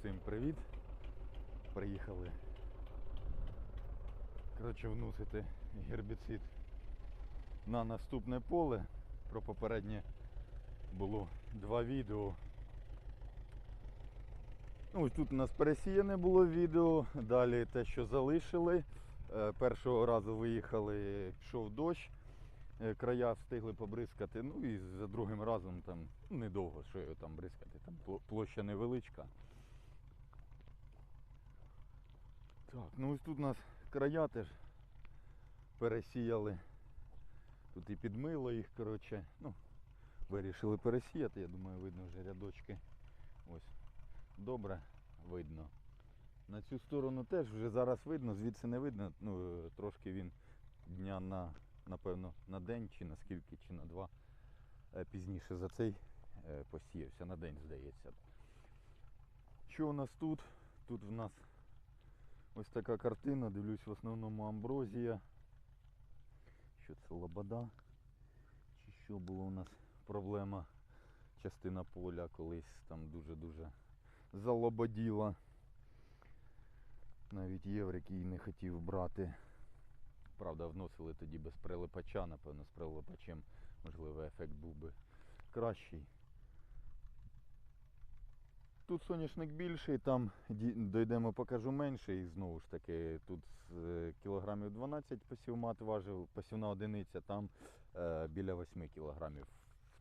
Всім привіт. Приїхали. Коротше, вносити гербіцид на наступне поле. Про попереднє було два відео. Ну, ось тут у нас пересіяне було відео, далі те, що залишили. Е, Першого разу виїхали, йшов дощ, е, края встигли побризкати. Ну і за другим разом там ну, недовго, що його там бризкати, там площа невеличка. Так, ну ось тут у нас края теж пересіяли. Тут і підмило їх, коротше. Ну, вирішили пересіяти, я думаю, видно вже рядочки. Ось. Добре видно. На цю сторону теж вже зараз видно, звідси не видно. Ну, трошки він дня на, напевно, на день чи на скільки, чи на два е, пізніше за цей е, посіявся, на день, здається. Що у нас тут? Тут в нас ось така картина, дивлюсь в основному амброзія. Що це лобода? Чи що було у нас проблема? Частина поля колись там дуже-дуже залободіла. Навіть єврик її не хотів брати. Правда, вносили тоді без прилипача, напевно, з прилипачем, можливо, ефект був би кращий. Тут соняшник більший, там ді- дійдемо, покажу менший. І знову ж таки, тут е, кілограмів 12 посівмат важив, посівна одиниця, там е, біля 8 кілограмів.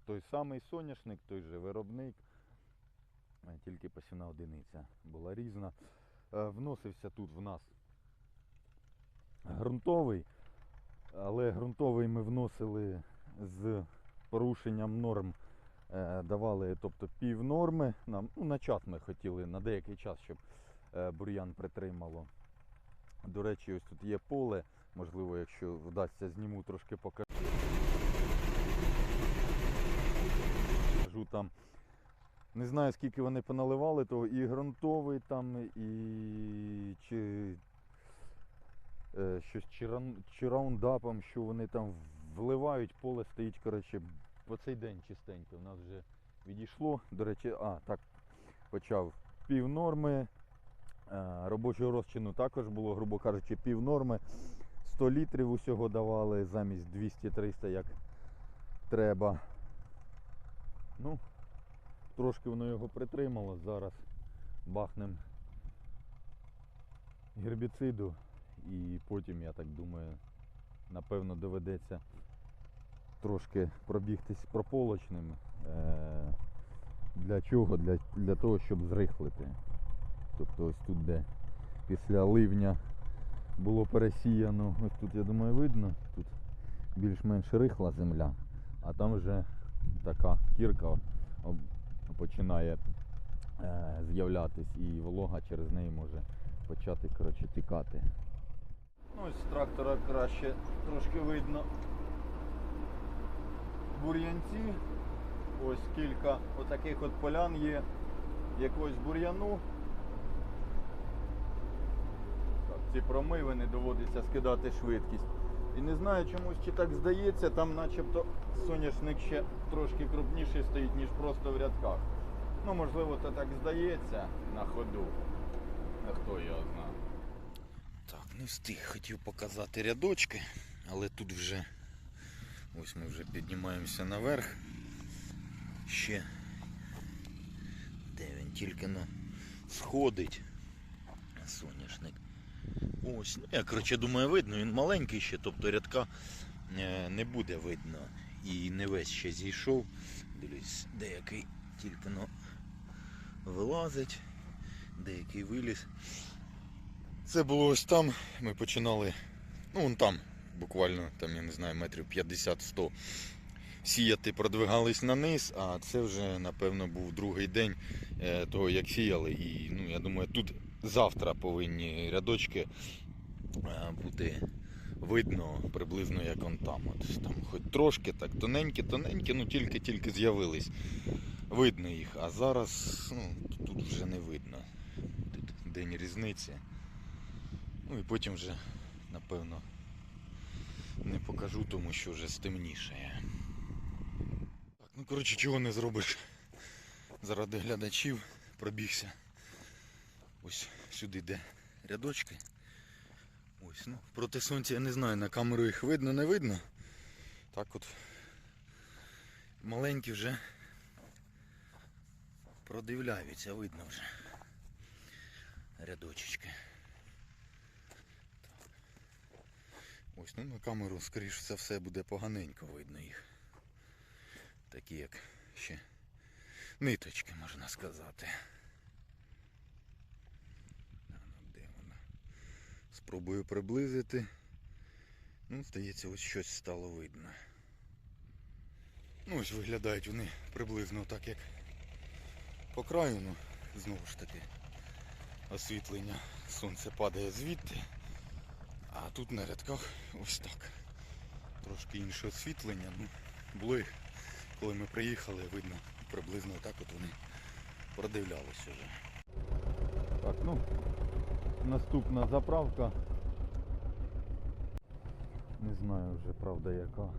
Той самий соняшник, той же виробник, е, тільки посівна одиниця була різна. Е, вносився тут в нас ґрунтовий, але ґрунтовий ми вносили з порушенням норм давали тобто, пів норми. Нам, ну, на час ми хотіли, на деякий час, щоб е, бур'ян притримало. До речі, ось тут є поле. Можливо, якщо вдасться, зніму трошки покажу. Там. Не знаю, скільки вони поналивали, того і ґрунтовий там, і чи е, щось чи раундапом, що вони там вливають, поле стоїть, коротше, по цей день чистенько. У нас вже відійшло. До речі, а, так, почав пів норми. Е, Робочого розчину також було, грубо кажучи, пів норми. 100 літрів усього давали замість 200-300, як треба. Ну, трошки воно його притримало. Зараз бахнем гербіциду і потім, я так думаю, напевно доведеться трошки пробігтись прополочним. Е, Для чого? Для, для того, щоб зрихлити. Тобто ось тут, де після ливня було пересіяно, ось тут, я думаю, видно, тут більш-менш рихла земля, а там вже така кірка починає е, з'являтись і волога через неї може почати коротше, тікати. Ну, ось з трактора краще трошки видно бур'янці. Ось кілька отаких от полян є якогось бур'яну. Ці промивини доводиться скидати швидкість. І не знаю чомусь чи так здається, там начебто соняшник ще трошки крупніший стоїть, ніж просто в рядках. Ну, можливо, це так здається на ходу. А хто його знає. Так, не встиг хотів показати рядочки, але тут вже ось ми вже піднімаємося наверх. Ще де він тільки но сходить. Соняшник. Ось, ну я коротше думаю, видно, він маленький ще, тобто рядка е, не буде видно. І не весь ще зійшов. Дивлюсь, деякий тільки но вилазить, деякий виліз. Це було ось там. Ми починали, ну вон там, буквально, там, я не знаю, метрів 50-100 сіяти, продвигались на низ, а це вже, напевно, був другий день е, того, як сіяли. І ну, я думаю, тут завтра повинні рядочки е, бути видно приблизно як он там. От, там хоч трошки так тоненькі, тоненькі, ну тільки-тільки з'явились. Видно їх, а зараз ну, тут вже не видно. Тут день різниці. Ну і потім вже, напевно, не покажу, тому що вже стемнішає. Так, ну коротше, чого не зробиш заради глядачів, пробігся Ось сюди йде рядочки. Ось, ну, проти сонця я не знаю, на камеру їх видно, не видно. Так от маленькі вже продивляються, видно вже. Рядочечки. Ось, ну на камеру, скоріш за все, буде поганенько видно їх. Такі як ще ниточки, можна сказати. Ну, Де вона? Спробую приблизити. Ну, здається, ось щось стало видно. Ну, ось виглядають вони приблизно так, як по краю, ну, знову ж таки, освітлення. Сонце падає звідти. А тут на рядках ось так. Трошки інше освітлення. Ну, було їх, коли ми приїхали, видно приблизно так от вони продивлялися вже. Так, ну, наступна заправка. Не знаю вже, правда, яка.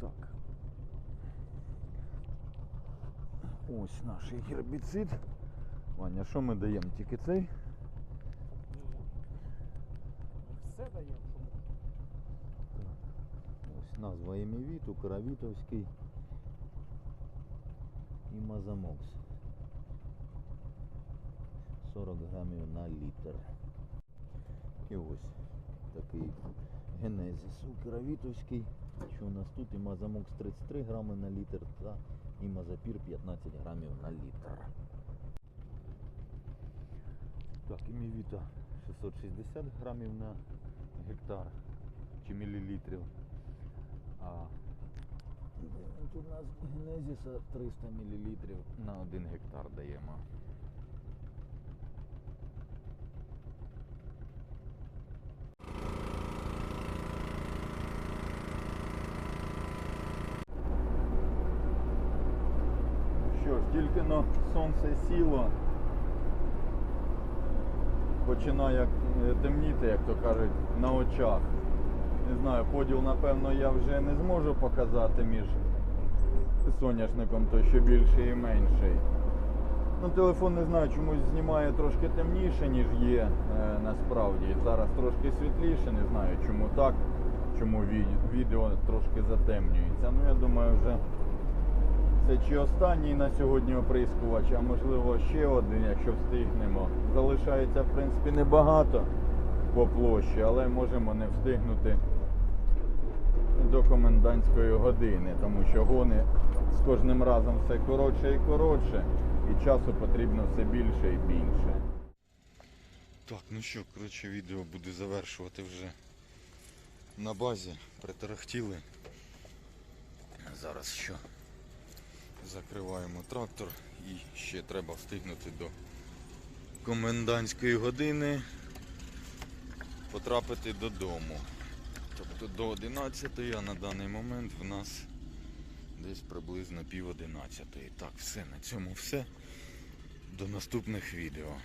Так. Ось наш гербіцид. Ваня, що ми даємо? Тільки цей? Все даємо, що можна. Ось назва Емівіт, Укравітовський і Мазамокс. 40 грамів на літр. І ось такий генезіс Укравітовський. Що у нас тут і Мазамокс 33 грами на літр та і Мазапір 15 грамів на літр. Так, Емівіта 660 грамів на гектар чи мілілітрів. А тут у нас генезіса 300 мл на 1 гектар даємо. Що ж, тільки но сонце сіло, починає е, темніти, як то кажуть, на очах. Не знаю, поділ, напевно, я вже не зможу показати між соняшником, то що більший і менший. Ну, телефон не знаю, чомусь знімає трошки темніше, ніж є е, насправді. Зараз трошки світліше, не знаю чому так, чому відео трошки затемнюється. Ну я думаю, вже це чи останній на сьогодні оприскувач, а можливо ще один, якщо встигнемо. Залишається в принципі небагато по площі, але можемо не встигнути до комендантської години, тому що гони з кожним разом все коротше і коротше, і часу потрібно все більше і більше. Так, ну що, коротше, відео буде завершувати вже на базі. Притарахтіли. Зараз що? Закриваємо трактор і ще треба встигнути до комендантської години потрапити додому. До 11, а на даний момент в нас десь приблизно пів 11. Так, все, на цьому все. До наступних відео.